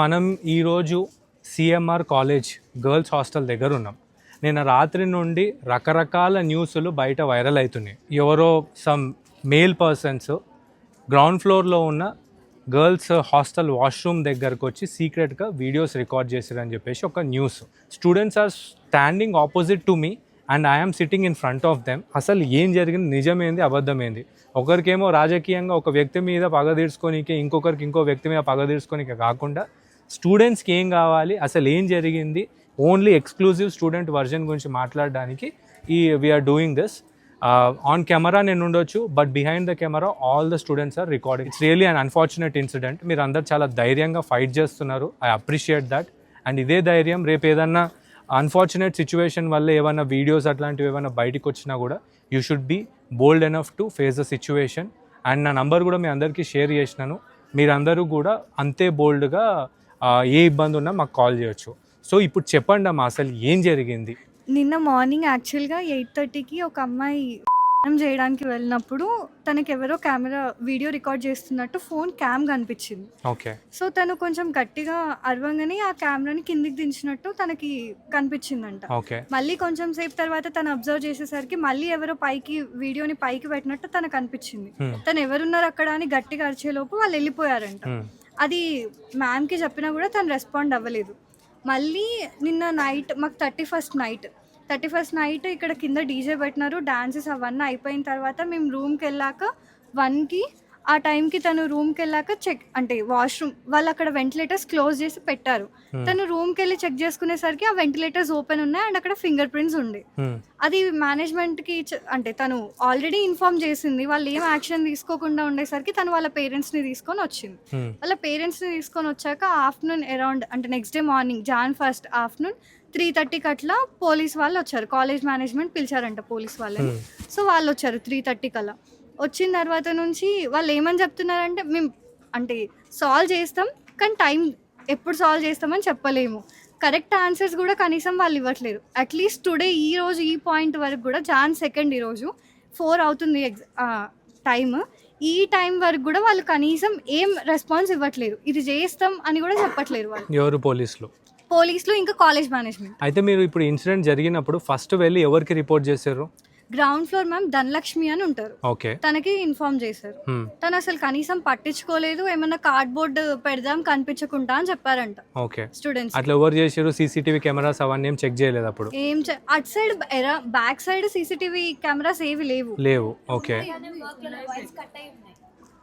మనం ఈరోజు CMR college girls hostel దగ్గర ఉన్నాం. నిన్న రాత్రి నుండి రకరకాల న్యూస్లు బయట వైరల్ అవుతున్నాయి. ఎవరో సమ్ మేల్ పర్సన్స్ గ్రౌండ్ ఫ్లోర్లో ఉన్న గర్ల్స్ హాస్టల్ వాష్రూమ్ దగ్గరకు వచ్చి సీక్రెట్గా వీడియోస్ రికార్డ్ చేశారని చెప్పేసి ఒక news students are standing opposite to me and I'm sitting in front of them అసలు ఏం జరిగింది? నిజమేంది? అబద్ధమేంది? ఒకరికేమో రాజకీయంగా ఒక వ్యక్తి మీద పగ తీర్చుకోనికే ఇంకొకరికి ఇంకో వ్యక్తి మీద పగ తీర్చుకోనికే కాకుండా స్టూడెంట్స్కి ఏం కావాలి? అసలు ఏం జరిగింది? ఓన్లీ ఎక్స్క్లూజివ్ స్టూడెంట్ వర్జన్ గురించి మాట్లాడడానికి ఈ we're doing this on camera నేను ఉండొచ్చు but behind the camera all the students are recording it's really un unfortunate incident మీరు అందరు చాలా ధైర్యంగా ఫైట్ చేస్తున్నారు. ఐ అప్రిషియేట్ దట్ అండ్ ఇదే ధైర్యం రేపు ఏదన్నా అన్ఫార్చునేట్ సిచ్యువేషన్ వల్ల ఏమైనా వీడియోస్ అట్లాంటివి ఏమైనా బయటకు వచ్చినా కూడా you should be bold enough to face the situation and నా నంబర్ కూడా మీ అందరికీ షేర్ చేసినాను. మీరందరూ కూడా అంతే బోల్డ్గా ఏ ఇబ్బంది ఉన్నా మాకు కాల్ చేయొచ్చు. సో ఇప్పుడు చెప్పండి అమ్మా అసలు ఏం జరిగింది? నిన్న మార్నింగ్ యాక్చువల్గా ఎయిట్ థర్టీకి ఒక అమ్మాయి స్నానం చేయడానికి వెళ్ళినప్పుడు తనకి ఎవరో కెమెరా వీడియో రికార్డ్ చేస్తున్నట్టు ఫోన్ క్యామ్ కనిపించింది. ఓకే. సో తను కొంచెం గట్టిగా అరవంగానే ఆ కెమెరాని కిందికి దించినట్టు తనకి కనిపించిందంట. ఓకే. మళ్ళీ కొంచెం సేపు తర్వాత తను అబ్జర్వ్ చేసేసరికి మళ్ళీ ఎవరో పైకి వీడియోని పైకి పెట్టినట్టు తనకు అనిపించింది. తను ఎవరున్నారు అక్కడ అని గట్టిగా అరిచేలోపు వాళ్ళు వెళ్ళిపోయారంట. అది మ్యామ్కి చెప్పినా కూడా తను రెస్పాండ్ అవ్వలేదు. మళ్ళీ నిన్న నైట్ మాకు thirty first night thirty first night ఇక్కడ కింద డీజే పెట్టినారు డాన్సెస్ అవన్నీ అయిపోయిన తర్వాత మేము రూమ్కి వెళ్ళాక వన్కి ఆ టైంకి తను రూమ్కి వెళ్ళాక చెక్ అంటే వాష్రూమ్ వాళ్ళు అక్కడ వెంటిలేటర్స్ క్లోజ్ చేసి పెట్టారు Hmm. తను రూమ్కి వెళ్ళి చెక్ చేసుకునేసరికి ఆ వెంటిలేటర్స్ ఓపెన్ ఉన్నాయి అండ్ అక్కడ ఫింగర్ ప్రింట్స్ ఉండే Hmm. అది మేనేజ్మెంట్కి అంటే తను ఆల్రెడీ ఇన్ఫార్మ్ చేసింది వాళ్ళు ఏం యాక్షన్ తీసుకోకుండా ఉండేసరికి తను వాళ్ళ పేరెంట్స్ని తీసుకొని వచ్చింది Hmm. వాళ్ళ పేరెంట్స్ని తీసుకొని వచ్చాక ఆఫ్టర్నూన్ అరౌండ్ అంటే next day morning Jan first afternoon three థర్టీకి అట్లా పోలీస్ వాళ్ళు వచ్చారు కాలేజ్ మేనేజ్మెంట్ పిలిచారంట పోలీస్ వాళ్ళని. Hmm. సో వాళ్ళు వచ్చారు త్రీ థర్టీకి అలా. వచ్చిన తర్వాత నుంచి వాళ్ళు ఏమని చెప్తున్నారంటే మేము అంటే సాల్వ్ చేస్తాం కానీ టైం ఎప్పుడు సాల్వ్ చేస్తామని చెప్పలేము. కరెక్ట్ ఆన్సర్స్ కూడా కనీసం వాళ్ళు ఇవ్వట్లేదు అట్లీస్ట్ టుడే ఈ రోజు ఈ పాయింట్ వరకు కూడా జాన్ సెకండ్ ఈరోజు ఫోర్ అవుతుంది ఎగ్జ టైమ్. ఈ టైం వరకు కూడా వాళ్ళు కనీసం ఏం రెస్పాన్స్ ఇవ్వట్లేదు ఇది చేస్తాం అని కూడా చెప్పట్లేరు వాళ్ళు. ఎవరు పోలీసులు? పోలీసులు ఇంకా కాలేజ్ మేనేజ్మెంట్. అయితే మీరు ఇప్పుడు ఇన్సిడెంట్ జరిగినప్పుడు ఫస్ట్ వెళ్ళి ఎవరికి రిపోర్ట్ చేశారు? గ్రౌండ్ ఫ్లోర్ మ్యామ్ ధనలక్ష్మి అని ఉంటారు. ఓకే. తనకి ఇన్ఫార్మ్ చేశారు. తను అసలు కనీసం పట్టించుకోలేదు ఏమన్నా కార్డ్బోర్డ్ పెడదాం కనిపించకుండా అని చెప్పారంట ఓకే. స్టూడెంట్స్ అట్లా ఎవరు చేశారు? సీసీటీవీ కెమెరాస్ అవన్నీ ఏం చెక్ చేయలేదు అప్పుడు? ఏం చే- అటు సైడ్ ఎరా బ్యాక్ సైడ్ సీసీటీవీ కెమెరాస్ ఏవి లేవు. లేవు. ఓకే.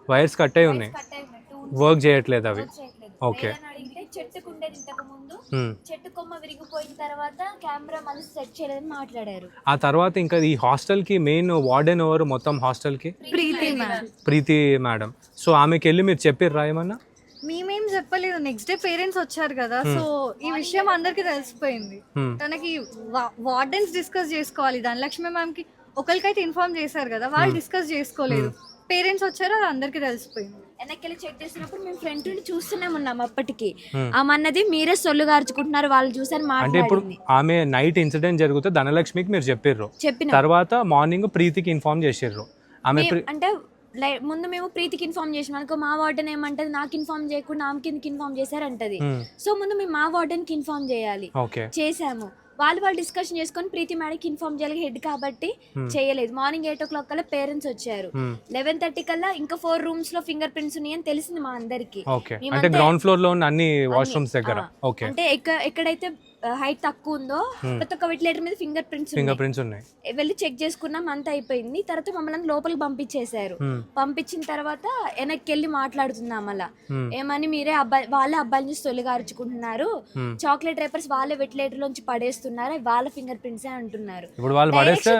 వైర్స్ కట్ అయి ఉన్నాయి. వర్క్ చేయట్లేదు అవి. ఓకే. అడిగితే చెట్టుకు ఉండేది ఇంతకు ముందు. చెట్టు కొమ్మ విరిగిపోయిన తర్వాత కెమెరా మళ్ళీ సెట్ చేయలేదని మాట్లాడారు. ఆ తర్వాత ఇంకా ఈ హాస్టల్కి మెయిన్ వార్డెన్ ఎవరు మొత్తం హాస్టల్కి Preethi ma'am Preethi madam. So ఆమెకి వెళ్ళి మీరు చెప్పిర్రా ఏమన్నా? మేమేం చెప్పలేదు. నెక్స్ట్ డే పేరెంట్స్ వచ్చారు కదా. సో ఈ విషయం అందరికి తెలిసిపోయింది. తనకి వార్డెన్స్ డిస్కస్ చేసుకోవాలి. ధనలక్ష్మి మ్యామ్కి ఒకరికైతే ఇన్ఫార్మ్ చేశారు కదా. వాళ్ళు డిస్కస్ చేసుకోలేదు. పేరెంట్స్ వచ్చారు అది అందరికి తెలిసిపోయింది. వెనక్కి చెక్ చేసినప్పుడు మేము ఫ్రంట్ నుండి చూస్తూనే ఉన్నాం అప్పటికి. ఆమె అన్నది మీరే సొల్లు గార్చుకుంటున్నారు వాళ్ళు చూసారు అంటే ఇప్పుడు ఆమె నైట్ ఇన్సిడెంట్ జరిగితే ధనలక్ష్మికి మీరు చెప్పిర్రు. చెప్పిన. తర్వాత మార్నింగ్ ప్రీతికి ఇన్ఫార్మ్ చేసిర్రు. ఆమె అంటే ముందు మేము ప్రీతికి ఇన్ఫార్మ్ చేసినాం. అనుకో మా వార్డెన్ ఏమంటది నాకు ఇన్ఫార్మ్ చేయకుండా ఆమె కిందకి ఇన్ఫార్మ్ చేశారంటది. సో ముందు మేము మా వార్డెన్కి ఇన్ఫార్మ్ చేయాలి. చేశాము. వాళ్ళు వాళ్ళు డిస్కషన్ చేసుకొని ప్రీతి మేడకి ఇన్ఫార్మ్ చేయాలి హెడ్ కాబట్టి చేయలేదు. మార్నింగ్ ఎయిట్ ఓ క్లాక్ కల్లా పేరెంట్స్ వచ్చారు. Hmm. లెవెన్ థర్టీ కల్లా ఇంకా ఫోర్ రూమ్స్లో ఫింగర్ ప్రింట్స్ ఉన్నాయని తెలిసింది మా అందరికి. అంటే గ్రౌండ్ ఫ్లోర్లో ఉన్న అన్ని వాష్రూమ్స్ దగ్గర. అంటే ఎక్క- ఎక్కడైతే హైట్ తక్కువ ఉందో ప్రతి ఒక్క వెంటిలేటర్ మీద ఫింగర్ ప్రింట్స్ ఫింగర్ ప్రింట్స్ ఉన్నాయి. వెళ్ళి చెక్ చేసుకున్నాం అంత అయిపోయింది. తర్వాత మమ్మల్ని లోపలికి పంపించేశారు. Hmm. పంపించిన తర్వాత వెనక్కి వెళ్ళి మాట్లాడుతున్నాం అలా Hmm. ఏమని మీరే అబ్బాయి వాళ్ళే అబ్బాయిల నుంచి తొలిగార్చుకుంటున్నారు Hmm. చాక్లెట్ రేపర్స్ వాళ్ళే వెంటిలేటర్ నుంచి పడేస్తున్నారు వాళ్ళ ఫింగర్ ప్రింట్స్ అంటున్నారు.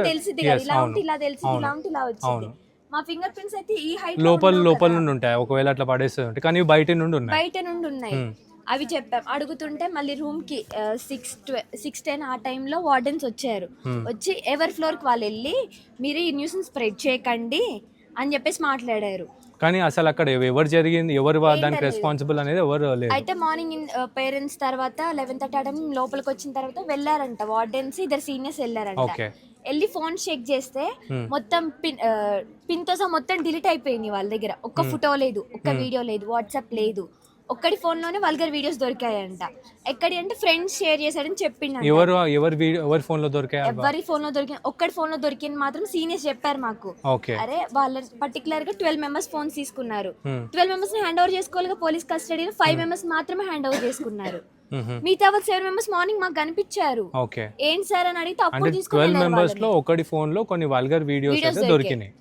తెలిసింది కదా ఇలా ఉంటే ఇలా తెలిసింది ఇలా. ఉంటే ఇలా వచ్చింది. మా ఫింగర్ ప్రింట్స్ అయితే ఈ హైట్ లోపల లోపల నుండి ఉంటాయి. ఒకవేళ అట్లా పడేస్తే ఉంటాయి కానీ బయట నుండి ఉన్నాయి. బయట నుండి ఉన్నాయి. Hmm. అవి చెప్పాం. అడుగుతుంటే మళ్ళీ రూమ్కి సిక్స్ సిక్స్ టెన్ ఆ టైంలో వార్డెన్స్ వచ్చారు. Hmm. వచ్చి ఎవరి ఫ్లోర్కి వాళ్ళు వెళ్ళి మీరు ఈ న్యూస్ స్ప్రెడ్ చేయకండి అని చెప్పేసి మాట్లాడారు. కానీ అసలు అక్కడ ఎవ- ఎవరు జరిగింది ఎవరు దానికి రెస్పాన్సిబుల్ అనేది ఎవరు లేదు అయితే మార్నింగ్ పేరెంట్స్ తర్వాత లెవెన్ థర్టీ టైం లోపలికి వచ్చిన తర్వాత వెళ్ళారంట. వార్డెన్స్ ఇద్దరు సీనియర్స్ వెళ్ళారంట. వెళ్ళి ఫోన్ చెక్ చేస్తే Hmm. మొత్తం పిన్ ఆ, పిన్తో సహా మొత్తం డిలీట్ అయిపోయింది వాళ్ళ దగ్గర. ఒక్క ఫోటో లేదు ఒక్క వీడియో లేదు వాట్సాప్ లేదు. ఒక్కడి phone లోనే వల్గర్ వీడియోస్ దొరికాయంట. ఎక్కడి అంటే ఫ్రెండ్స్ షేర్ చేశాడని చెప్పిండు ఎవరు ఎవరి వీడియో ఎవరి ఫోన్లో దొరికాయి ఎవరి ఫోన్లో దొరికిన ఒక్కడి ఫోన్లో దొరికింది మాత్రం సీనియర్స్ చెప్పారు మాకు. అరే వాళ్ళ పర్టికులర్గా ట్వెల్వ్ మెంబర్స్ ఫోన్స్ తీసుకున్నారు. ట్వెల్వ్ మెంబర్స్ని హ్యాండ్ ఓవర్ చేసుకోవాలి పోలీస్ కస్టడీలో ఫైవ్ మెంబర్స్ మాత్రమే హ్యాండ్ ఓవర్ చేసుకున్నారు. మిగతా వాళ్ళు సెవెన్ మెంబర్స్ మార్నింగ్ మాకు కనిపించారు. ఓకే. ఏంటి సార్ అని అడిగితే అప్పుడు తీసుకుని ట్వెల్వ్ వెళ్ళారు మెంబర్స్లో. ఒకటి ఫోన్లో కొన్ని వల్గర్ వీడియోస్. దొరికినాయి.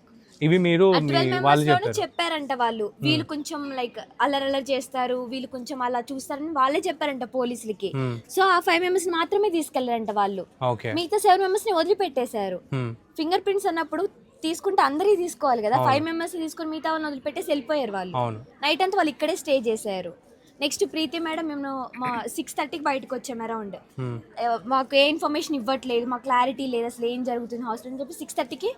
ఇవి మీరు ఆ మీ 12 members వాళ్ళు చెప్పారంట వాళ్ళు. వీళ్ళు కొంచెం లైక్ అల్లరి అల్లరి చేస్తారు వీళ్ళు కొంచెం అలా చూస్తారని వాళ్ళే చెప్పారంట పోలీసులకి. మ్మ్. సో ఆ ఫైవ్ మెంబర్స్ మాత్రమే తీసుకెళ్ళారంట వాళ్ళు. మిగతా సెవెన్ మెంబర్స్ని వదిలిపెట్టేశారు. ఫింగర్ ప్రింట్స్ అన్నప్పుడు తీసుకుంటే అందరికీ తీసుకోవాలి కదా. ఫైవ్ మెంబర్స్ తీసుకొని మిగతా వాళ్ళని వదిలిపెట్టేసి వెళ్ళిపోయారు వాళ్ళు. నైట్ అంతా వాళ్ళు ఇక్కడే స్టే చేశారు. నెక్స్ట్ ప్రీతి మేడం మేము మా సిక్స్ థర్టీకి బయటకు వచ్చాము అరౌండ్ మ్మ్. మాకు ఏ ఇన్ఫర్మేషన్ ఇవ్వట్లేదు మాకు క్లారిటీ లేదు అసలు ఏం జరుగుతుంది హాస్టల్ అని చెప్పి సిక్స్ థర్టీకి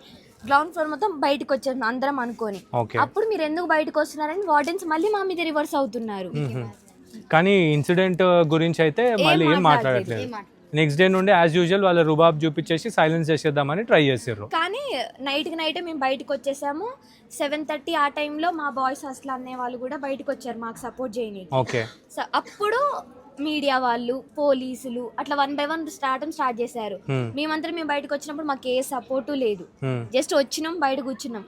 గ్రౌండ్ ఫ్లోర్ మొత్తం బయటకు వచ్చాము అందరం అనుకొని. అప్పుడు మీరు ఎందుకు బయటకు వస్తున్నారని వార్డెన్స్ మళ్ళీ మా మీద రివర్స్ అవుతున్నారు. కానీ ఇన్సిడెంట్ గురించి అయితే మళ్ళీ ఏం మాట్లాడట్లేదు. నెక్స్ట్ డే నుండి యాజ్ యూజువల్ వాళ్ళ రుబాబ్ చూపించేసి సైలెన్స్ చేసేద్దామని ట్రై చేసారు కానీ నైట్కి నైట్ మేము బయటకు వచ్చేసాము. సెవెన్ థర్టీ ఆ టైంలో మా బాయ్స్ హాస్టల్ అనే వాళ్ళు కూడా బయటకు వచ్చారు మాకు సపోర్ట్ చేయడానికి ఓకే సో అప్పుడు మీడియా వాళ్ళు పోలీసులు అట్లా one by one start start చేశారు. మ్మ్. మేమంతా మేము బయటకు వచ్చినప్పుడు మాకు ఏ సపోర్టు లేదు. జస్ట్ వచ్చినాం బయట కూర్చున్నాం.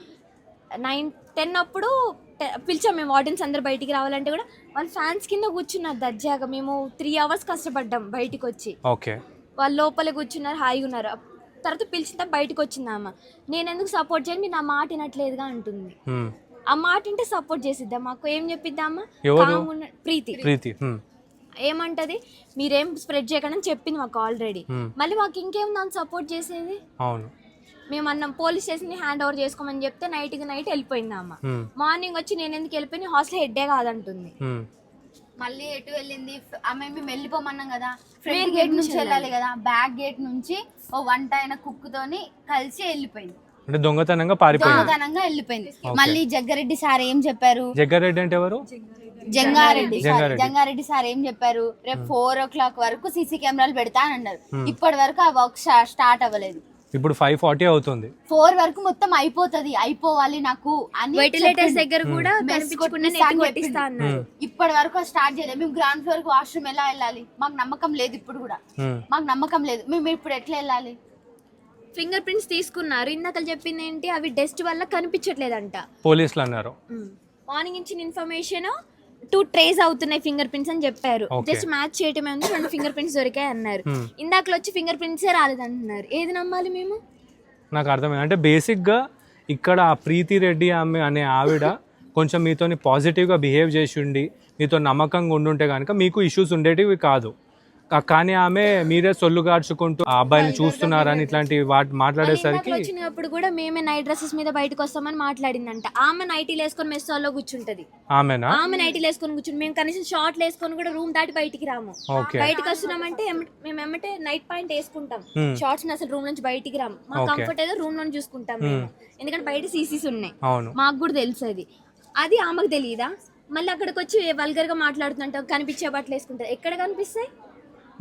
నైన్ టెన్ అప్పుడు పిలిచాం మేము ఆడియన్స్ అందరు బయటికి రావాలంటే కూడా. వాళ్ళు ఫ్యాన్స్ కింద కూర్చున్నారు దర్జాగా. మేము త్రీ అవర్స్ కష్టపడ్డాం బయటికి వచ్చి. ఓకే వాళ్ళు లోపల కూర్చున్నారు హాయిగా ఉన్నారు. తర్వాత పిలిచిన బయటకు వచ్చింది ఆమె. నేను ఎందుకు సపోర్ట్ చేయను? మీరు నా మాట వినట్లేదుగా అంటుంది. మ్మ్. ఆ మాట వింటే సపోర్ట్ చేసిద్దాం? మాకు ఏం చెప్పిద్దామా ప్రీతి. ప్రీతి. ఏమంటది? మీరేం స్ప్రెడ్ చేయకండి అని చెప్పింది మాకు ఆల్రెడీ మ్మ్. మళ్ళీ మాకు ఇంకేం దాన్ని సపోర్ట్ చేసేది? అవును. మేము అన్నం పోలీస్ స్టేషన్ హ్యాండ్ ఓవర్ చేసుకోమని చెప్తే నైట్కి నైట్ వెళ్ళిపోయింది అమ్మ. మ్మ్. మార్నింగ్ వచ్చి నేను ఎందుకు వెళ్ళిపోయి హాస్టల్ హెడ్డే కాదంటుంది. మ్మ్. మళ్ళీ ఎటు వెళ్ళింది? ఆమె మేము వెళ్ళిపోమన్నాం కదా. ఫ్రంట్ గేట్ నుంచి నుంచి వెళ్ళాలి. కదా. బ్యాక్ గేట్ నుంచి ఓ వంట అయిన కుక్కుతోని కలిసి వెళ్ళిపోయింది. అంటే దొంగతనంగా పారిపోయింది. దొంగతనంగా వెళ్ళిపోయింది. మళ్ళీ జగ్గారెడ్డి సార్ ఏం చెప్పారు? జగ్గారెడ్డి అంటే ఎవరు? జంగారెడ్డి సార్ జంగారెడ్డి. జంగారెడ్డి సార్ ఏం చెప్పారు? రేపు ఫోర్ ఓ క్లాక్ వరకు సీసీ కెమెరాలు పెడతా అని అన్నారు. ఇప్పటి వరకు ఆ వర్క్ స్టార్ట్ అవ్వలేదు. ఇప్పుడు ఫైవ్ ఫార్టీ అవుతుంది. ఫోర్ వరకు మొత్తం అయిపోతది. అయిపోవాలి నాకు అని వెంటిలేటర్స్ చెప్పిండు. దగ్గర కూడా Mess కనిపించకుండా కొట్టిస్తా నెట్ అని కొట్టిస్తా చెప్పిండు. అన్నారు. ఇప్పటి వరకు స్టార్ట్ చేయలేదు. మేము గ్రౌండ్ ఫ్లోర్కి వాష్రూమ్ ఎలా వెళ్ళాలి? మాకు నమ్మకం లేదు ఇప్పుడు కూడా. మ్మ్. మాకు నమ్మకం లేదు. మేము ఇప్పుడు ఎట్లా వెళ్ళాలి? ఫింగర్ ప్రింట్స్ తీసుకున్నారు. ఇందాక చెప్పింది ఏంటి? అవి డస్ట్ వల్ల కనిపించట్లేదంట. పోలీసులు అన్నారు. మార్నింగ్ ఇచ్చిన ఇన్ఫర్మేషన్ టూ ట్రేస్ అవుతున్నాయి ఫింగర్ ప్రింట్స్ అని చెప్పారు. జస్ట్ మ్యాచ్ చేయటమే ఉంది రెండు ఫింగర్ ప్రింట్స్ దొరికాయి అన్నారు. Hmm. ఇందాకలో వచ్చి ఫింగర్ ప్రింట్సే రాలేదంటున్నారు. ఏది నమ్మాలి మేము? నాకు అర్థమైంది. అంటే బేసిక్గా ఇక్కడ ఆ ప్రీతి రెడ్డి ఆమె అనే ఆవిడ కొంచెం మీతోని పాజిటివ్గా బిహేవ్ చేసి ఉండి మీతో నమ్మకంగా ఉండుంటే కనుక మీకు ఇష్యూస్ ఉండేటివి కాదు. కానీ ఆమె మీరే సొల్లు గార్చుకుంటూ ఆ అబ్బాయిని చూస్తున్నారని ఇట్లాంటి వాటి మాట్లాడేసరికి వచ్చినప్పుడు కూడా మేమే నైట్ డ్రెస్సెస్ మీద బయటకు వస్తామని మాట్లాడిందంట. ఆమె నైటీలు వేసుకొని మెస్ హాల్లో కూర్చుంటది. ఆమెనా? ఆమె నైటీలు వేసుకొని కూర్చుంది మేము కనీసం షార్ట్లు వేసుకొని కూడా రూమ్ దాటి బయటికి రాము. ఓకే. బయటకు వస్తున్నామంటే మేము ఎమ్మటే నైట్ పాయింట్ వేసుకుంటాం. షార్ట్స్ అసలు రూమ్ నుంచి బయటికి రాము. మా. కంఫర్ట్ ఏదో రూమ్ నుంచి చూసుకుంటాం ఎందుకంటే బయట సీసీస్ ఉన్నాయి. మాకు కూడా తెలుసు అది. అది ఆమెకు తెలియదా మళ్ళీ అక్కడికి వచ్చి వల్గర్గా మాట్లాడుతుంట కనిపించే బట్టలు వేసుకుంటారు. ఎక్కడ కనిపిస్తాయి?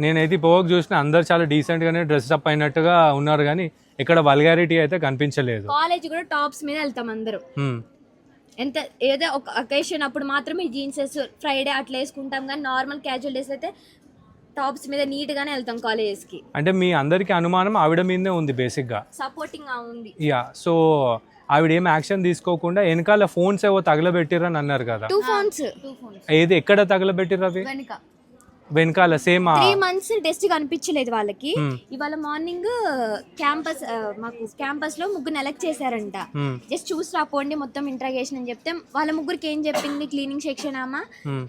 నేనైతే పోవకు చూసిన అందరు చాలా డీసెంట్ గానే డ్రెస్ అప్ అయినట్టుగా ఉన్నారు కానీ ఇక్కడ వల్గారిటీ అయితే కనిపించలేదు. కాలేజ్ కూడా టాప్స్ మీద వెళ్తాం అందరం. ఎంత ఏదో ఒక అకేషన్ అప్పుడు మాత్రమే జీన్సెస్ ఫ్రైడే అట్లా వేసుకుంటాం కానీ నార్మల్ క్యాజువల్ డేస్ అయితే టాప్స్ మీద నీట్ గానే వెళ్తాం కాలేజెస్కి. అంటే మీ అందరికి అనుమానం ఆవిడ మీదనే ఉంది బేసిక్గా సపోర్టింగ్ ఉంది. యా సో ఆవిడ ఏం యాక్షన్ తీసుకోకుండా వెనకాల ఫోన్స్ ఏవో తగలబెట్టిరని అన్నారు కదా. టూ ఫోన్స్ ఏది ఎక్కడ తగలబెట్టిర్రు అవి? వెనుక. వెనకాల సేమ్ త్రీ మంత్స్ టెస్ట్ కనిపించలేదు వాళ్ళకి. Hmm. ఇవాళ మార్నింగ్ క్యాంపస్ మాకు క్యాంపస్లో ముగ్గురు ఎలక్ట్ చేశారంట. జస్ట్ చూసి రాపోండి మొత్తం ఇంట్రాగేషన్ అని చెప్తే వాళ్ళ ముగ్గురికి ఏం చెప్పింది? క్లీనింగ్ సెక్షన్ అమ్మ